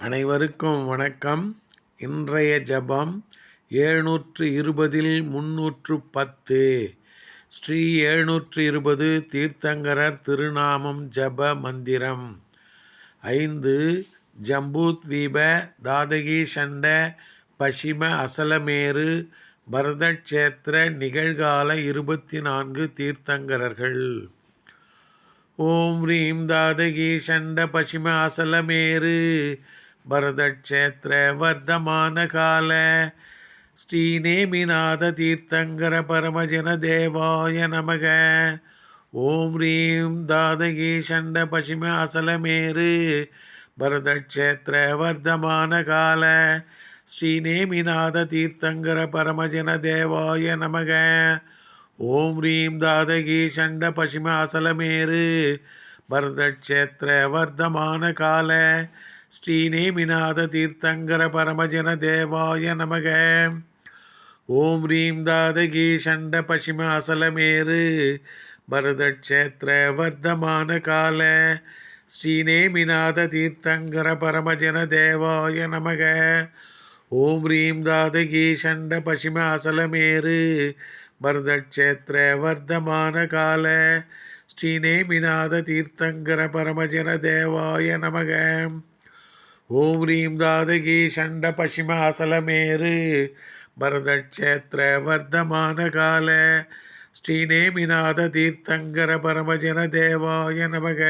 அனைவருக்கும் வணக்கம். இன்றைய ஜபம் எழுநூற்று இருபதில் முன்னூற்று பத்து. ஸ்ரீ எழுநூற்று இருபது தீர்த்தங்கரர் திருநாமம் ஜப மந்திரம். ஐந்து ஜம்பூத்வீப தாதகி சண்ட பசிம அசலமேரு பரதக்ஷேத்திர நிகழ்கால இருபத்தி நான்கு தீர்த்தங்கரர்கள். ஓம் ரீம் தாதகி சண்ட பசிம அசலமேரு பரதக்ஷேத்திர வர்த்தமான கால ஸ்ரீநேமிநாத தீர்த்தங்கர பரமஜன தேவாய நமக. ஓம் ரீம் தாதகி சண்ட பசிம அசலமேரு பரதக்ஷேத்திர வர்த்தமான கால ஸ்ரீநேமிநாத தீர்த்தங்கர பரமஜன தேவாய நமக. ஓம் ரீம் தாதகி சண்ட பசிம அசலமேரு பரதக்ஷேத்திர வர்த்தமான கால ஸ்ரீநேமிநாத தீர்த்தங்கர பரமஜன தேவாய நமக. ஓம் ரீம் தாதகி சண்ட பசிம அசலமேறு பரதக்ஷேத்திர வர்த்தமான கால. ஸ்ரீநேமிநாத தீர்த்தங்கர பரமஜன தேவாய நமக. ஓம் ரீம் தாதகி சண்ட பசிம அசலமேறு பரதக்ஷேத்திர வர்த்தமான கால. ஸ்ரீநேமிநாத தீர்த்தங்கர பரமஜன தேவாய நமக. ஓம் ரீம் தாதகி சண்ட பசிம அசலமேறு. பரதக்ஷேத்திர வர்த்தமான கால. ஸ்ரீநேமிநாத தீர்த்தங்கர பரமஜன தேவாய நமக.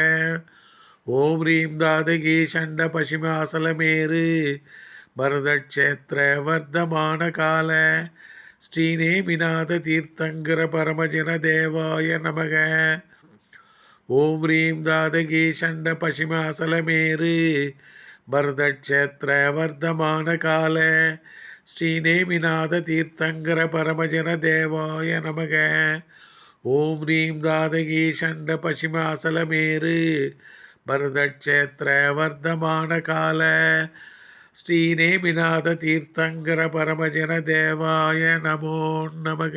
ஓம் ரீம் தாதகி சண்ட பசிம அசலமேறு. பரதக்ஷேத்திர வர்த்தமான கால. ஸ்ரீநேமிநாத தீர்த்தங்கர பரமஜன தேவாய நமக. ஓம் ரீம் தாதகி சண்ட பசிம அசலமேறு. பரதக்ஷேத்திர வர்த்தமான கால ஸ்ரீநேமிநாத தீர்த்தங்கர பரமஜன தேவாய நமக. ஓம் ரீம் தாதகி சண்ட பசிம அசலமேரு பரதக்ஷேத்திர வர்த்தமான கால ஸ்ரீநேமிநாத தீர்த்தங்கர பரமஜன தேவாய நமோ நமக.